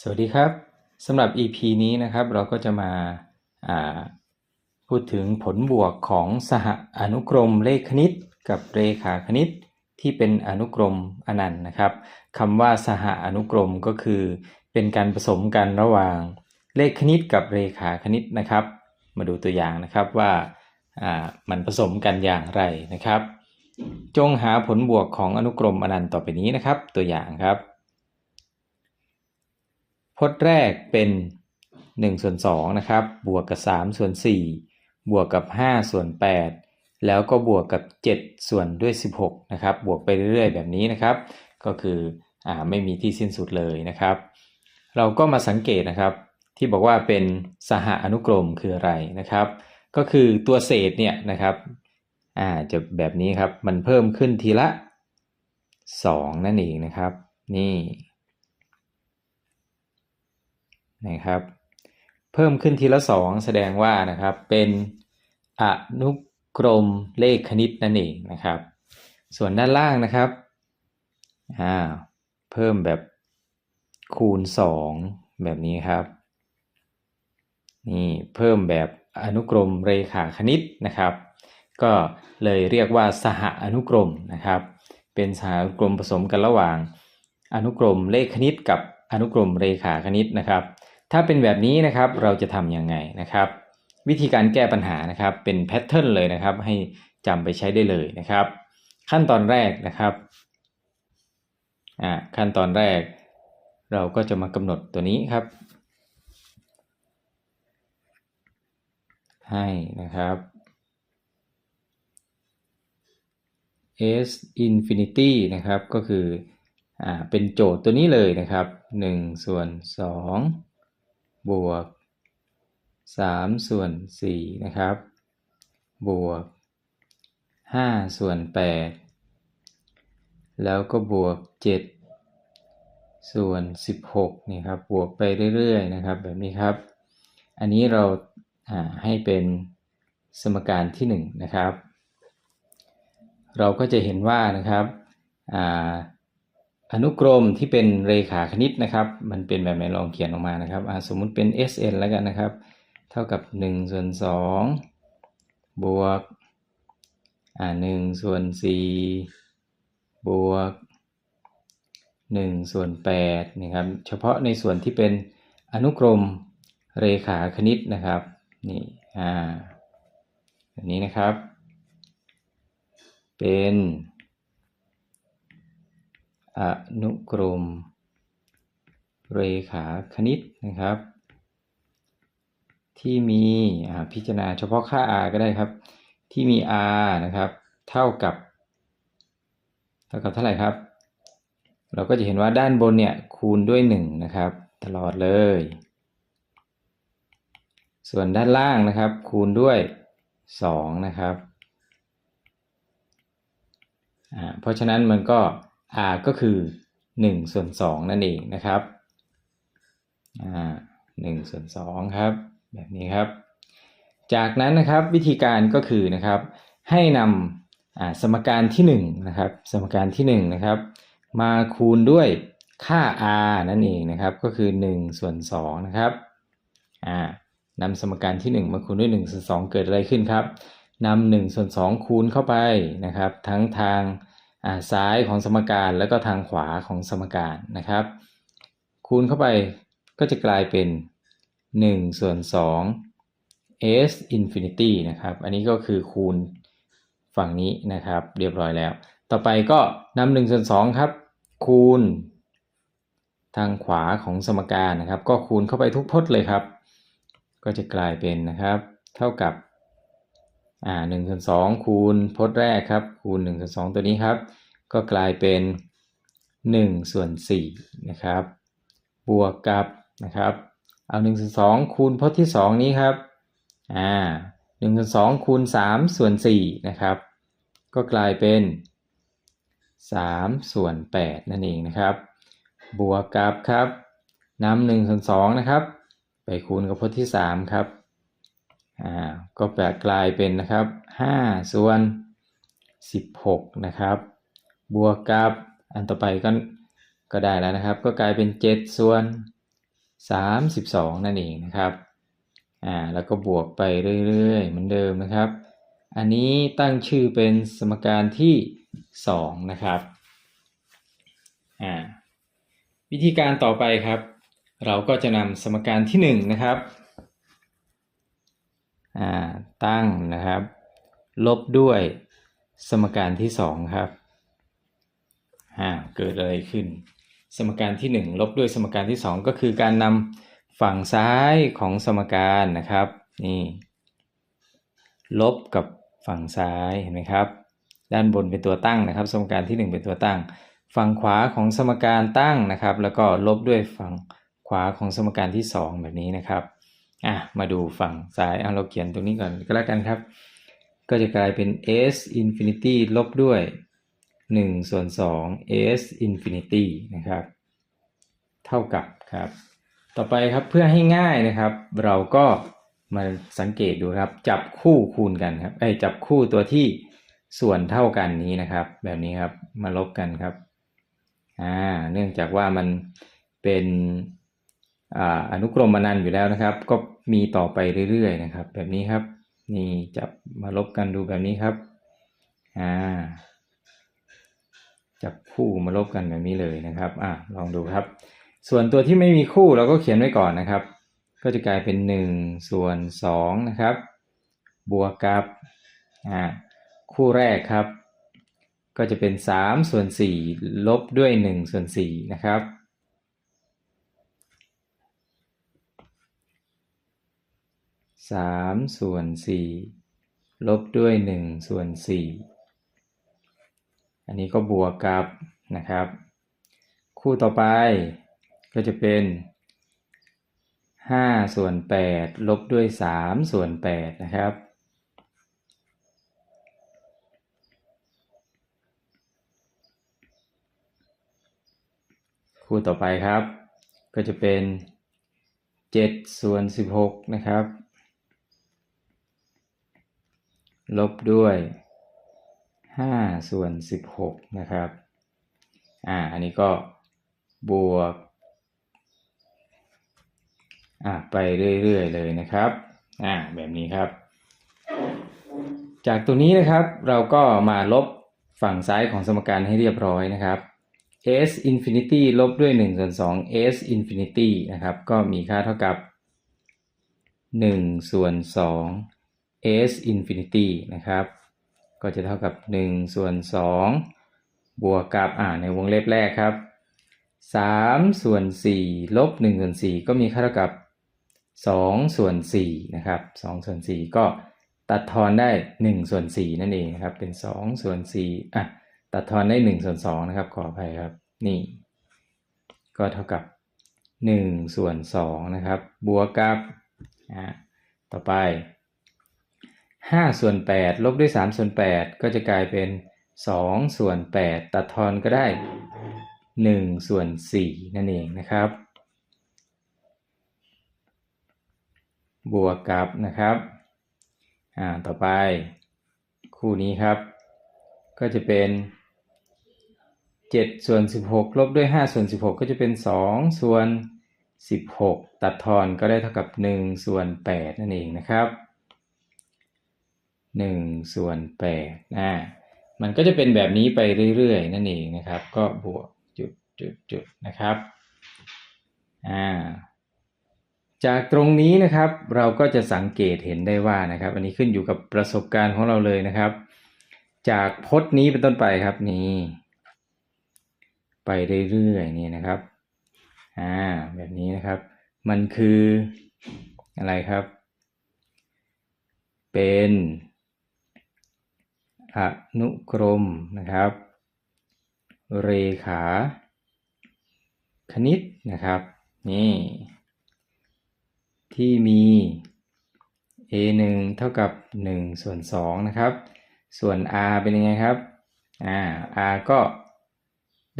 สวัสดีครับสำหรับ EP นี้นะครับเราก็จะมาาพูดถึงผลบวกของสหอนุกรมเลขคณิต กับเรขาคณิต ที่เป็นอนุกรมอนันต์นะครับคำว่าสหอนุกรมก็คือ เป็นการผสมกันระหว่างเลขคณิตกับเรขาคณิตนะครับ มาดูตัวอย่างนะครับว่าอ่ามันผสมกันอย่างไรนะครับ จงหาผลบวกของอนุกรมอนันต์ต่อไปนี้นะครับ ตัวอย่างครับ พจน์แรกเป็น1ส่วน2นะครับ บวกกับ3ส่วน4บวกกับ5ส่วน8แล้วก็บวกกับ 7 ส่วนด้วย 16 นะครับ บวกไปเรื่อยๆ แบบนี้นะครับ ก็คืออ่าไม่มีที่สิ้นสุดเลยนะครับ เราก็มาสังเกตนะครับ ที่บอกว่าเป็นสหอนุกรมคืออะไรนะครับ ก็คือตัวเศษเนี่ยนะครับอ่าจะแบบนี้ครับ มันเพิ่มขึ้นทีละ 2 นั่นเองนะครับ นี่ นะครับ เพิ่มขึ้นทีละสองแสดงว่านะครับเป็นอนุกรมเลขคณิตนั่นเองนะครับ ส่วนด้านล่างนะครับอ่าเพิ่มแบบคูณ 2 แบบนี้ครับนี่เพิ่มแบบอนุกรมเรขาคณิตนะครับ ก็เลยเรียกว่าสหอนุกรมนะครับ เป็นสหอนุกรมผสมกันระหว่าง อนุกรมเลขคณิตกับอนุกรมเรขาคณิตนะครับ ถ้าเป็นแบบนี้นะครับเราจะทำยังไงนะครับ วิธีการแก้ปัญหานะครับเป็นแพทเทิร์นเลยนะครับ ให้จำไปใช้ได้เลยนะครับ ขั้นตอนแรกนะครับอ่าขั้นตอนแรก เราก็จะมากำหนดตัวนี้ครับ ให้นะครับ s infinity นะครับก็คืออ่าเป็นโจทย์ตัวนี้เลยนะครับ 1 ส่วน 2 บวก 3 ส่วน 4 นะครับ บวก 5 ส่วน 8 แล้วก็บวก 7 ส่วน 16 นี่ครับ บวกไปเรื่อยๆ นะครับ แบบนี้ครับ อันนี้เราให้เป็นสมการที่ 1 นะครับ เราก็จะเห็นว่านะครับอ อนุกรมที่เป็นเรขาคณิตนะครับ มันเป็นแบบไหนลองเขียนออกมานะครับสมมุติเป็น SN แล้วกันนะครับ เท่ากับ1ส่วน2บวกอ่า1ส่วน4บวก1ส่วน8นี่ครับ เฉพาะในส่วนที่เป็นอนุกรมเรขาคณิตนะครับ นี่อ่าแบบนี้นะครับ เป็น อนุกรม เรขาคณิตนะครับ ที่มีพิจารณาเฉพาะค่า r ก็ได้ครับ ที่มี r นะครับ เท่ากับ เท่ากับเท่าไหร่ครับ เราก็จะเห็นว่าด้านบนเนี่ยคูณด้วย 1 นะครับ ตลอดเลย ส่วนด้านล่างนะครับ คูณด้วย 2 นะครับเพราะฉะนั้นมันก็ r ก็คือ1ส่วน2นั่นเองนะครับอ่า1ส่วน2ครับ แบบนี้ครับ จากนั้นนะครับวิธีการก็คือนะครับ ให้นำสมการที่1นะครับ สมการที่1นะครับ มาคูณด้วยค่า r นั่นเองนะครับ ก็คือ1ส่วน2นะครับอ่านำสมการที่ 1 มาคูณด้วย1ส่วน2เกิดอะไรขึ้นครับนำ1ส่วน2คูณเข้าไปนะครับ ทั้งทาง ซ้ายของสมการแล้วก็ทางขวาของสมการนะครับ คูณเข้าไปก็จะกลายเป็น 1 ส่วน 2 s infinity นะครับ อันนี้ก็คือคูณฝั่งนี้นะครับ เรียบร้อยแล้ว ต่อไปก็นำ1ส่วน2ครับ คูณ ทางขวาของสมการนะครับ ก็คูณเข้าไปทุกพจน์เลยครับ ก็จะกลายเป็นนะครับ เท่ากับอ่าหนึ่งส่วนสองคูณพจน์แรกครับ คูณ1ส่วน2ตัวนี้ครับ ก็กลายเป็น1ส่วน4นะครับ บวกกับนะครับ เอา1ส่วน2คูณพจน์ที่ 2 นี้ครับ อ่า1ส่วน2คูณ3ส่วน4นะครับ ก็กลายเป็น3ส่วน8นั่นเองนะครับ บวกกับครับนำ1ส่วน2นะครับ ไปคูณกับพจน์ที่ 3 ครับ อ่า ก็แปลกลายเป็นนะครับ5ส่วน16 นะครับ บวกกับอันต่อไปก็ก็ได้แล้วนะครับ ก็กลายเป็น 7 ส่วน 32 นั่นเองนะครับอ่าแล้วก็บวกไปเรื่อยๆเหมือนเดิมนะครับ อันนี้ตั้งชื่อเป็นสมการที่ 2 นะครับอ่าวิธีการต่อไปครับ เราก็จะนำสมการที่ 1 นะครับอ่าตั้งนะครับ ลบด้วยสมการที่ 2 ครับ อ่าเกิดอะไรขึ้น สมการที่ 1 ลบด้วยสมการที่ 2 ก็คือการนำฝั่งซ้ายของสมการนะครับนี่ลบกับฝั่งซ้ายเห็นไหมครับ ด้านบนเป็นตัวตั้งนะครับ สมการที่ 1 เป็นตัวตั้ง ฝั่งขวาของสมการตั้งนะครับ แล้วก็ลบด้วยฝั่งขวาของสมการที่ 2 แบบนี้นะครับอะมาดูฝั่งซ้ายเอาเราเขียนตรงนี้ก่อนก็แล้วกันครับ ก็จะกลายเป็น s infinity ลบด้วย 1 ส่วน2 s infinity นะครับ เท่ากับครับ ต่อไปครับเพื่อให้ง่ายนะครับ เราก็มาสังเกตดูครับ จับคู่คูณกันครับไอ้จับคู่ตัวที่ส่วนเท่ากันนี้นะครับ แบบนี้ครับมาลบกันครับอ่าเนื่องจากว่ามันเป็นอ่าอนุกรมมานันต์อยู่แล้วนะครับ ก็มีต่อไปเรื่อยๆนะครับ แบบนี้ครับ นี่จับมาลบกันดูแบบนี้ครับอ่า จับคู่มาลบกันแบบนี้เลยนะครับอ่าลองดูครับ ส่วนตัวที่ไม่มีคู่เราก็เขียนไว้ก่อนนะครับ ก็จะกลายเป็น 1 ส่วน2นะครับบวกกับอ่าคู่แรกครับ ก็จะเป็น 3 ส่วน 4 ลบด้วย 1 ส่วน 4 นะครับ3ส่วน4ลบด้วย1ส่วน4 อันนี้ก็บวกกับนะครับ คู่ต่อไปก็จะเป็น 5 ส่วน 8 ลบด้วย 3 ส่วน 8 นะครับคู่ต่อไปครับ ก็จะเป็น 7 ส่วน 16 นะครับ ลบด้วย 5 ส่วน 16 นะครับ อ่า อันนี้ก็บวก อ่าไปเรื่อยๆเลยนะครับ อ่า แบบนี้ครับ จากตัวนี้นะครับเราก็มาลบฝั่งซ้ายของสมการให้เรียบร้อยนะครับ s infinity ลบด้วย1ส่วน2 s infinity นะครับ ก็มีค่าเท่ากับ 1 ส่วน 2 s infinity นะครับ ก็จะเท่ากับ 1 ส่วน 2 บวกกับอ่าในวงเล็บแรกครับ 3 ส่วน 4 ลบ 1 ส่วน 4 ก็มีค่าเท่ากับ 2 ส่วน4นะครับ2ส่วน 4 ก็ตัดทอนได้ 1 ส่วน 4 นั่นเองนะครับ เป็น 2 ส่วน4อะตัดทอนได้ 1 ส่วน 2 นะครับ ขออภัยครับ นี่ ก็เท่ากับ 1 ส่วน 2 นะครับ บวกกับอ่าต่อไป 5 ส่วน 8 ลบด้วย 3 ส่วน 8 ก็จะกลายเป็น 2 ส่วน 8 ตัดทอนก็ได้ 1 ส่วน 4 นั่นเองนะครับ บวกกับนะครับอ่าต่อไป คู่นี้ครับ ก็จะเป็น 7 ส่วน 16 ลบด้วย 5 ส่วน 16 ก็จะเป็น 2 ส่วน 16 ตัดทอนก็ได้เท่ากับ 1 ส่วน 8 นั่นเองนะครับ 1 ส่วน8อ่ามันก็จะเป็นแบบนี้ไปเรื่อยๆ นั่นเองนะครับ ก็บวกจุดจุดจุดนะครับอ่าจากตรงนี้นะครับเราก็จะสังเกตเห็นได้ว่านะครับ อันนี้ขึ้นอยู่กับประสบการณ์ของเราเลยนะครับ จากพจน์นี้เป็นต้นไปครับนี่ไปเรื่อยๆนี่นะครับอ่าแบบนี้นะครับ มันคืออะไรครับ เป็น อนุกรมนะครับ เรขา คณิตนะครับ นี่ ที่มี a 1เท่ากับ 1 ส่วน2นะครับ ส่วน r เป็นยังไงครับอ่า r ก็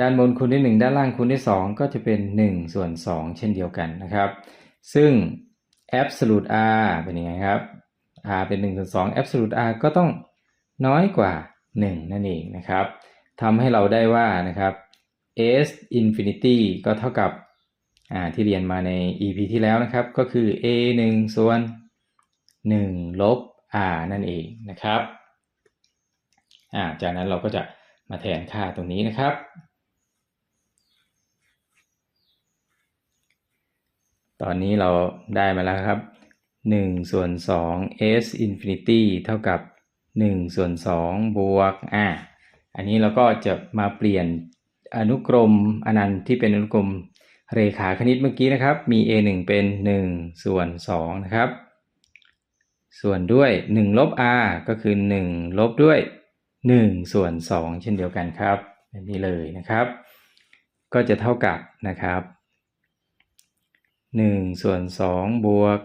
ด้านบนคูณด้วย 1 ด้านล่างคูณด้วย 2 ก็จะเป็น 1 ส่วน 2 เช่นเดียวกันนะครับ ซึ่ง absolute r เป็นยังไงครับ r เป็น1ส่วน2 absolute r ก็ต้อง น้อยกว่า 1 นั่นเองนะครับทำให้เราได้ว่านะครับ s infinity ก็เท่ากับที่เรียนมาใน EP ที่แล้วนะครับ ก็คือ a 1ส่วน1 ลบ r นั่นเองนะครับาจากนั้นเราก็จะมาแทนค่าตรงนี้นะครับ ตอนนี้เราได้มาแล้วครับ1ส่วน2 s infinity เท่ากับ 1 ส่วน2บวกอ่าอันนี้เราก็จะมาเปลี่ยนอนุกรมอนันต์ที่เป็นอนุกรมเรขาคณิตเมื่อกี้นะครับ มี a 1เป็น 1 ส่วน2นะครับ ส่วนด้วย 1 ลบ r ก็คือ 1 ลบด้วย 1 ส่วน 2 เช่นเดียวกันครับแบบนี้เลยนะครับ ก็จะเท่ากับนะครับ 1 ส่วน 2 บวก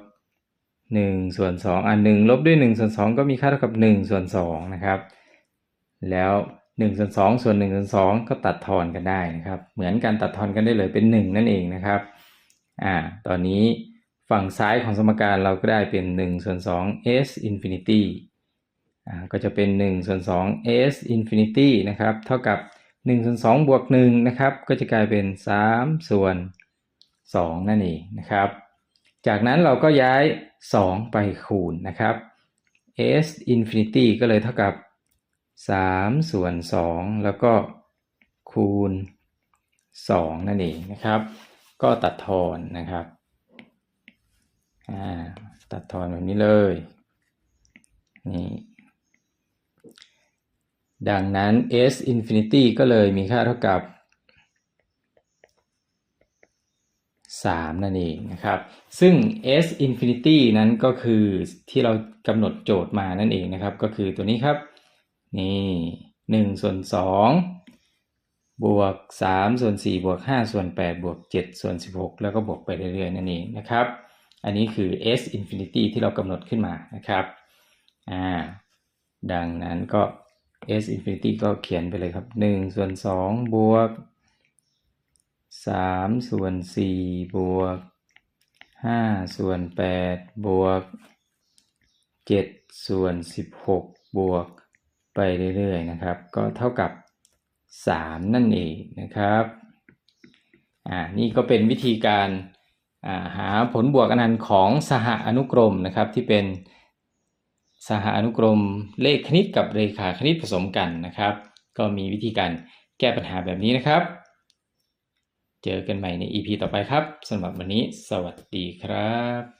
1 ส่วน 2 อะ1ลบด้วย 1 ส่วน 2 ก็มีค่าเท่ากับ 1 ส่วน2นะครับ แล้ว 1 ส่วน 2 ส่วน 1 ส่วน 2 ก็ตัดทอนกันได้นะครับ เหมือนการตัดทอนกันได้เลยเป็น 1 นั่นเองนะครับอ่าตอนนี้ฝั่งซ้ายของสมการเราก็ได้เป็น 1 ส่วน 2 s infinity อ่าก็จะเป็น 1 ส่วน 2 s infinity นะครับ เท่ากับ 1 ส่วน 2 บวก 1 นะครับ ก็จะกลายเป็น 3 ส่วน 2 นั่นเองนะครับ จากนั้นเราก็ย้าย 2 ไปคูณนะครับ s infinity ก็เลยเท่ากับ 3 ส่วน 2 แล้วก็คูณ 2 นั่นเองนะครับ ก็ตัดทอนนะครับ ตัดทอนแบบนี้เลย นี่ ดังนั้น s infinity ก็เลยมีค่าเท่ากับ 3 นั่นเองนะครับ ซึ่ง s infinity นั้นก็คือที่เรากำหนดโจทย์มานั่นเองนะครับ ก็คือตัวนี้ครับ นี่1ส่วน2บวก3ส่วน4บวก5ส่วน8บวก7ส่วน16 แล้วก็บวกไปเรื่อยๆนั่นเองนะครับ อันนี้คือ s infinity ที่เรากำหนดขึ้นมานะครับ อ่า ดังนั้นก็ s infinity ก็เขียนไปเลยครับ 1 ส่วน 2 บวก 3ส่วน4บวก5ส่วน8บวก7ส่วน16บวกไปเรื่อยๆนะครับ ก็เท่ากับ3นั่นเองนะครับอ่านี่ก็เป็นวิธีการาหาผลบวกอนันต์ของสหอนุกรมนะครับที่เป็นสหอนุกรมเลขคณิตกับเรขาคณิตผสมกันนะครับ ก็มีวิธีการแก้ปัญหาแบบนี้นะครับ เจอกันใหม่ใน EP ต่อไปครับสำหรับวันนี้ สวัสดีครับ